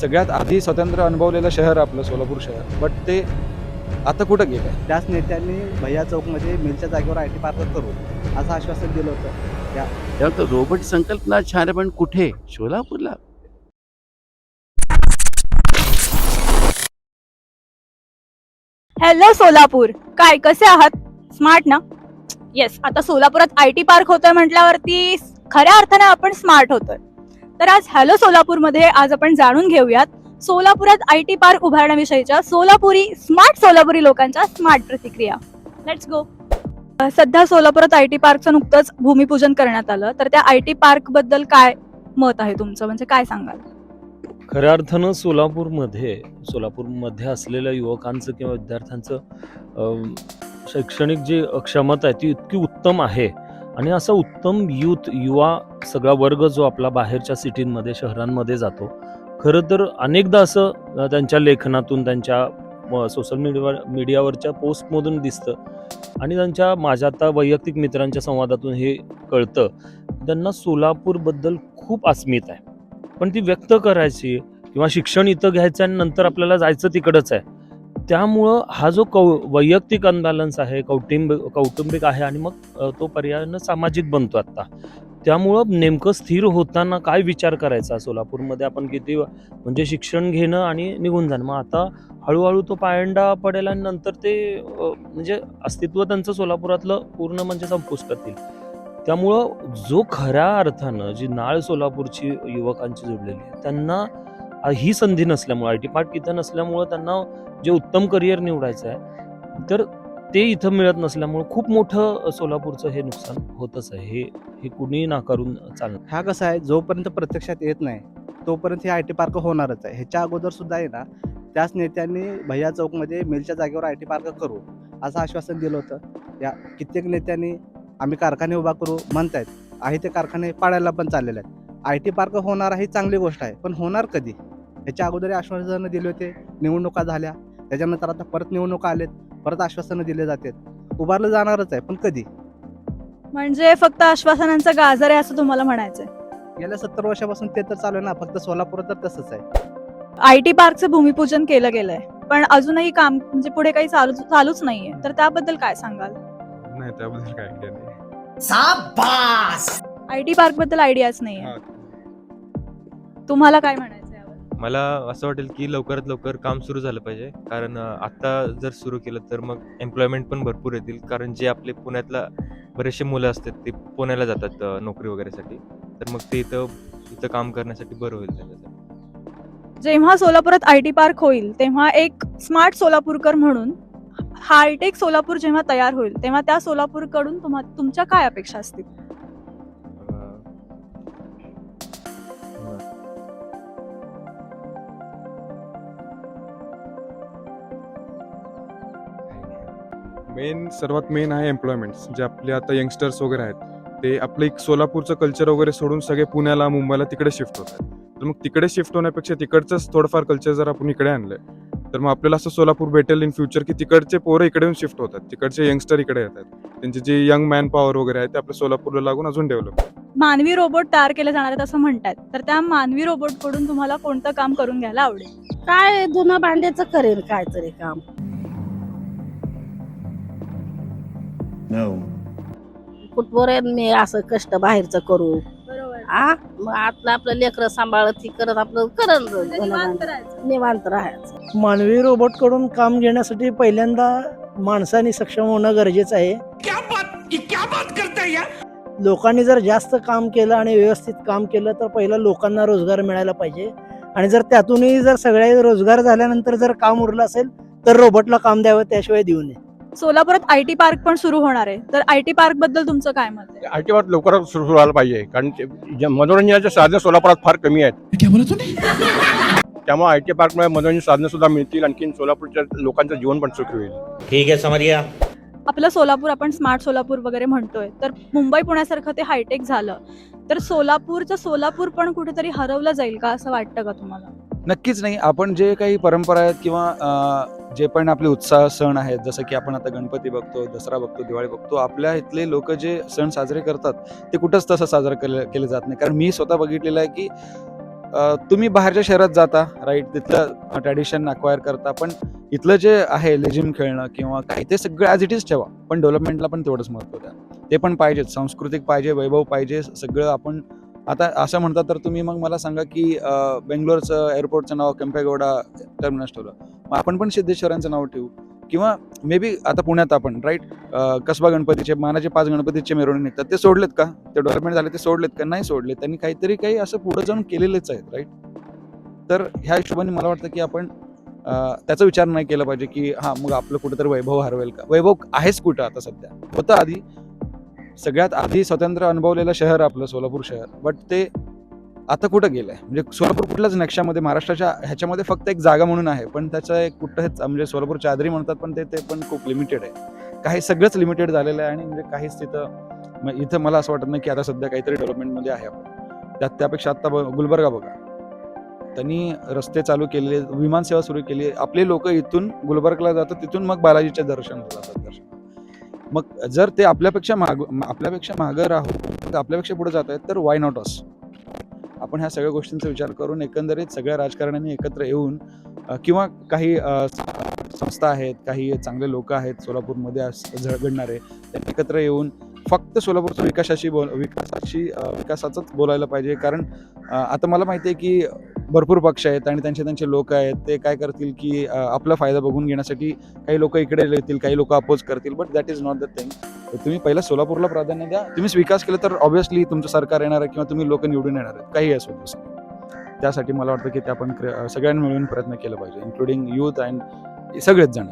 सगळ्यात आधी स्वतंत्र अनुभवलेलं शहर आपलं सोलापूर शहर. बट ते आता कुठं गेलं? त्याच नेत्यांनी भैया चौकमध्ये मिलच्या जागेवर आय टी पार्क करू असं आश्वासन दिलं होतं. त्यानंतर रोबोट संकल्पना छान पण कुठे? सोलापूरला. हॅलो सोलापूर. काय कसे आहात? स्मार्ट ना? येस आता सोलापुरात आय टी पार्क होतोय म्हटल्यावरती खऱ्या अर्थाने आपण स्मार्ट होतोय. तर आज हॅलो सोलापूरमध्ये आज आपण जाणून घेऊयात. सोलापुरात आय टी पार्क उभारण्याविषयीच्या सोलापुरी स्मार्ट सोलापुरी लोकांच्या स्मार्ट प्रतिक्रिया. लेट्स गो सध्या सोलापुरात आय टी पार्कचं नुकतंच भूमिपूजन करण्यात आलं. तर त्या आय टी पार्कबद्दल काय मत आहे तुमचं? म्हणजे काय सांगाल? खऱ्या अर्थानं सोलापूरमध्ये सोलापूरमध्ये असलेल्या युवकांचं किंवा विद्यार्थ्यांचं शैक्षणिक जी क्षमता आहे ती इतकी उत्तम आहे. आणि असा उत्तम युथ युवा सगळा वर्ग जो आपला बाहेरच्या सिटींमध्ये शहरांमध्ये जातो खरं तर अनेकदा असं त्यांच्या लेखनातून त्यांच्या सोशल मीडियावर मीडियावरच्या पोस्टमधून दिसतं आणि त्यांच्या माझ्या आता वैयक्तिक मित्रांच्या संवादातून हे कळतं. त्यांना सोलापूरबद्दल खूप अस्मित आहे. पण ती व्यक्त करायची किंवा शिक्षण इथं घ्यायचं आणि नंतर आपल्याला जायचं तिकडंच आहे. त्यामुळं हा जो कौ वैयक्तिक अनबॅलन्स आहे कौटुंबिक कौटुंबिक आहे आणि मग तो पर्यायानं सामाजिक बनतो आत्ता. त्यामुळं नेमकं स्थिर होताना काय विचार करायचा सोलापूरमध्ये? आपण किती म्हणजे शिक्षण घेणं आणि निघून जाणं. मग आता हळूहळू तो पायंडा पडेल आणि नंतर ते म्हणजे अस्तित्व त्यांचं सोलापुरातलं पूर्ण म्हणजे संपुष्टात येईल त्यामुळं जो खऱ्या अर्थानं जी नाळ सोलापूरची युवकांची जोडलेली आहे त्यांना ही संधी नसल्यामुळं आय टी पार्क इथं नसल्यामुळं त्यांना जे उत्तम करिअर निवडायचं आहे तर ते इथं मिळत नसल्यामुळं खूप मोठं सोलापूरचं हे नुकसान होतच आहे. हे हे कुणी नाकारून चालणार. हा कसं आहे जोपर्यंत प्रत्यक्षात येत नाही तोपर्यंत हे आय टी पार्क होणारच आहे. ह्याच्या अगोदर सुद्धा आहे ना त्याच नेत्यांनी भैया चौकमध्ये मिलच्या जागेवर आय टी पार्क करू असं आश्वासन दिलं होतं. या कित्येक नेत्यांनी आम्ही कारखाने उभा करू म्हणतायत आहे ते कारखाने पाडायला पण चाललेले आहेत. आय टी पार्क होणार ही चांगली गोष्ट आहे. पण होणार कधी? ह्याच्या अगोदर आश्वासनं दिले होते निवडणुका झाल्या. त्याच्यानंतर आता परत निवडणुका आलेत परत आश्वासनं दिले जातात. उभारलं जाणारच आहे पण कधी? म्हणजे फक्त आश्वासनांचं गाजर आहे असं तुम्हाला म्हणायचंय? गेल्या सत्तर वर्षापासून ते तर चालू आहे ना फक्त सोलापूर तर तसंच आहे. आय टी पार्कचं भूमिपूजन केलं गेलंय पण अजूनही काम म्हणजे पुढे काही चालू चालूच नाहीये. तर त्याबद्दल काय सांगाल? नाही त्याबद्दल काय आय टी पार्कबद्दल आयडियाच नाहीये. हा. तुम्हाला काय म्हणायचं यावर? मला असं वाटेल की लवकरात लवकर काम सुरू झालं पाहिजे. कारण अं, आता जर सुरू केलं तर मग एम्प्लॉयमेंट पण भरपूर येतील. कारण जे आपले पुण्यातला बरेचसे मुलं असतात ते पुण्याला जातात अं, नोकरी वगैरेसाठी तर मग ते इथं इथं काम करण्यासाठी बरं होईल त्यांच्यासाठी. जेव्हा सोलापुरात आय टी पार्क होईल तेव्हा एक स्मार्ट सोलापूरकर म्हणून हायटेक सोलापूर जेव्हा तयार होईल तेव्हा त्या सोलापूरकडून तुम्हा तुमच्या काय अपेक्षा असतील? मेन सर्वात मेन आहे एम्प्लॉयमेंट्स जे आपले आता यंगस्टर्स वगैरे आहेत. ते आपलं एक सोलापूरचं कल्चर वगैरे सोडून सगळे पुण्याला मुंबईला तिकडे शिफ्ट होत आहेत तर मग तिकडे शिफ्ट होण्यापेक्षा तिकडचंच थोडंफार कल्चर जर आपण इकडे आणलं तर मग आपल्याला असं सोलापूर भेटेल इन फ्युचर की तिकडचे पोरं इकडे येऊन शिफ्ट होतात. तिकडचे यंगस्टर इकडे येतात. त्यांचे जे यंग मॅन पॉवर वगैरे आहे ते आपल्या सोलापूरला लागून अजून डेव्हलप मानवी रोबोट तयार केले जाणार आहेत असं म्हणतात. तर त्या मानवी रोबोटकडून तुम्हाला कोणतं काम करून घ्यायला आवडेल? काय धुणं भांड्याचं करेल काय तरी काम. कुठवर मी असं कष्ट बाहेरचं करू? बरोबर. आ? मग आपलं आपलं लेकरं सांभाळत ती करत आपलं करण धुणं भांडं. निवांत राहायचं. मानवी रोबोटकडून काम घेण्यासाठी पहिल्यांदा माणसाने सक्षम होणं गरजेचं आहे. लोकांनी जर जास्त काम केलं आणि व्यवस्थित काम केलं तर पहिलं लोकांना रोजगार मिळायला पाहिजे. आणि जर त्यातूनही जर सगळ्या रोजगार झाल्यानंतर जर काम उरलं असेल तर रोबोटला काम द्यावं त्याशिवाय देऊ नये. सोलापुरात आय टी पार्क पण सुरू होणार आहे. तर आय टी पार्कबद्दल तुमचं काय मत आहे? आय टी पार्क लवकरात सुरू व्हायला पाहिजे. कारण ते जे मनोरंजनाचे साधनं सोलापुरात फार कमी आहेत. त्यामुळे आय टी पार्कमुळे मनोरंजन साधनं सुद्धा मिळतील. आणखी सोलापूरच्या लोकांचं जीवन पण सुखी होईल. ठीक है समझ गया आपलं सोलापूर आपण स्मार्ट सोलापूर वगैरे म्हणतोय. तर मुंबई पुण्यासारखं ते हायटेक झालं. तर सोलापूरचं सोलापूर पण कुठेतरी हरवलं जाईल का असं वाटतं का तुम्हाला? नक्कीच नाही. आपण जे काही परंपरा आहेत किंवा जे पण आपले उत्साह सण आहेत जसं की आपण आता गणपती बघतो दसरा बघतो दिवाळी बघतो आपल्या इथले लोक जे सण साजरे करतात ते कुठंच तसं साजरं केलं केलं जात नाही. कारण मी स्वतः बघितलेलं आहे की तुम्ही बाहेरच्या शहरात जाता राईट तिथलं ट्रॅडिशन अक्वायर करता पण इथलं जे आहे लेजिम खेळणं किंवा काही ते सगळं ॲज इट इज ठेवा. पण डेव्हलपमेंटला पण तेवढंच महत्त्व द्या. ते पण पाहिजेच सांस्कृतिक पाहिजे वैभव पाहिजे सगळं आपण आता असं म्हणता तर तुम्ही मग मला सांगा की बेंगलोरचं एअरपोर्टचं नाव केम्पेगौडा टर्मिनस ठेवलं. मग आपण पण सिद्धेश्वरांचं नाव ठेवू? किंवा मे बी आता पुण्यात आपण राईट कसबा गणपतीचे मानाचे पाच गणपतीचे मिरवणूक निघतात. ते सोडलेत का? ते डेव्हलपमेंट झाले ते सोडलेत का? नाही सोडले त्यांनी काहीतरी काही असं पुढे जाऊन केलेलेच आहेत राईट तर ह्या हिशोबाने मला वाटतं की आपण त्याचा विचार नाही केला पाहिजे की हां मग आपलं कुठेतरी वैभव हरवेल का? वैभव आहेच कुठं आता सध्या? होतं आधी सगळ्यात आधी स्वतंत्र अनुभवलेलं शहर आपलं सोलापूर शहर. बट ते आता कुठं गेलं आहे म्हणजे सोलापूर कुठल्याच नक्षामध्ये महाराष्ट्राच्या ह्याच्यामध्ये फक्त एक जागा म्हणून आहे. पण त्याचं एक कुठंच म्हणजे सोलापूर चादरी म्हणतात पण ते ते पण खूप लिमिटेड आहे. काही सगळंच लिमिटेड झालेलं आहे आणि म्हणजे काहीच तिथं मग इथं मला असं वाटत नाही की आता सध्या काहीतरी डेव्हलपमेंटमध्ये आहे आपण. त्यात त्यापेक्षा आत्ता ब- गुलबर्गा बघा. त्यांनी रस्ते चालू केले विमानसेवा सुरू केली. आपले लोक इथून गुलबर्गला जातात तिथून मग बालाजीच्या दर्शन जातात दर्शन. मग जर ते आपल्यापेक्षा माग आपल्यापेक्षा मागं राहून आपल्यापेक्षा पुढे जात आहेत तर वाय नॉट अस आपण ह्या सगळ्या गोष्टींचा विचार करून एकंदरीत सगळ्या राजकारण्यांनी एकत्र येऊन किंवा काही संस्था आहेत काही चांगले लोक आहेत सोलापूरमध्ये झळगडणारे त्यांनी एकत्र येऊन फक्त सोलापूरच्या विकासाशी बोल विकासाशी विकासाचंच बोलायला पाहिजे. कारण आता मला माहिती आहे की भरपूर पक्ष आहेत आणि त्यांचे त्यांचे लोक आहेत. ते काय करतील की आपला फायदा बघून घेण्यासाठी काही लोक इकडे येतील काही लोक अपोज करतील but that is not the thing तुम्ही पहिला सोलापूरला प्राधान्य द्या. तुम्हीच विकास केला तर ऑब्व्हियसली तुमचं सरकार येणार आहे किंवा तुम्ही लोक निवडून येणार आहेत. काही असो तसं. त्यासाठी मला वाटतं की ते आपण क्र- सगळ्यांनी मिळून प्रयत्न केला पाहिजे इन्क्लुडिंग युथ अँड सगळेच जण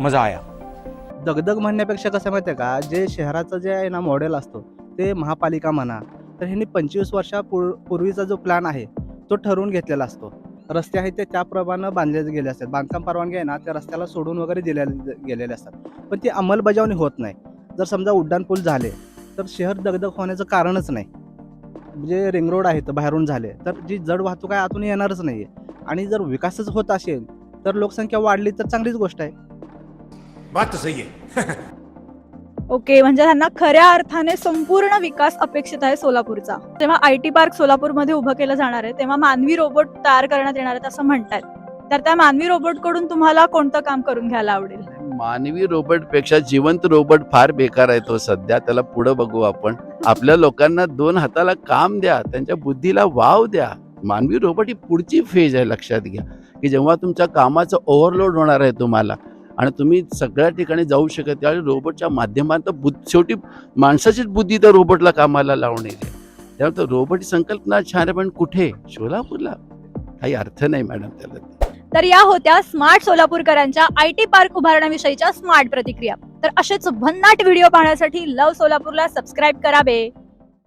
मजा आया. दगदग म्हणण्यापेक्षा कसं माहिती आहे का जे शहराचं जे आहे ना मॉडेल असतो ते महापालिका म्हणा. तर ह्यांनी पंचवीस वर्षा पूर पूर्वीचा जो प्लॅन आहे तो ठरवून घेतलेला असतो. रस्ते आहेत ते त्याप्रमाणे बांधले गेले असतात. बांधकाम परवानगी आहे ना त्या रस्त्याला सोडून वगैरे दिले गेलेले असतात. पण ती अंमलबजावणी होत नाही. जर समजा उड्डाणपूल झाले तर शहर दगदग होण्याचं कारणच नाही. म्हणजे रिंग रोड आहेत बाहेरून झाले तर जी जड वाहतूक आहे आतून येणारच नाही आहे आणि जर विकासच होत असेल तर लोकसंख्या वाढली तर चांगलीच गोष्ट आहे. बात सही आहे. ओके म्हणजे त्यांना खऱ्या अर्थाने संपूर्ण विकास अपेक्षित आहे सोलापूरचा. तेव्हा आय टी पार्क सोलापूरमध्ये उभं केलं जाणार आहे तेव्हा मानवी रोबोट तयार करण्यात येणार आहेत असं म्हणतात तर त्या मानवी रोबोटकडून तुम्हाला कोणतं काम करून घ्यायला आवडेल? मानवी रोबोटपेक्षा जिवंत रोबोट फार बेकार आहे तो हो सध्या. त्याला पुढे बघू आपण. आपल्या लोकांना दोन हाताला काम द्या त्यांच्या बुद्धीला वाव द्या. मानवी रोबोट ही पुढची फेज आहे लक्षात घ्या. की जेव्हा तुमच्या कामाचं ओव्हरलोड होणार आहे तुम्हाला आणि तुम्ही सगळ्या ठिकाणी जाऊ शकत त्यावेळी रोबोटच्या माध्यमात बुद्ध शेवटी माणसाचीच बुद्धी त्या रोबोटला कामाला लावणे. त्यामुळे तर रोबोट संकल्पना छान आहे पण कुठे? सोलापूरला. काही अर्थ नाही मॅडम त्याला. तर या होत्या स्मार्ट सोलापूरकरांच्या आय टी पार्क उभारण्याविषयीच्या स्मार्ट प्रतिक्रिया. तर असेच भन्नाट व्हिडिओ पाहण्यासाठी लव सोलापूरला सबस्क्राईब करावे.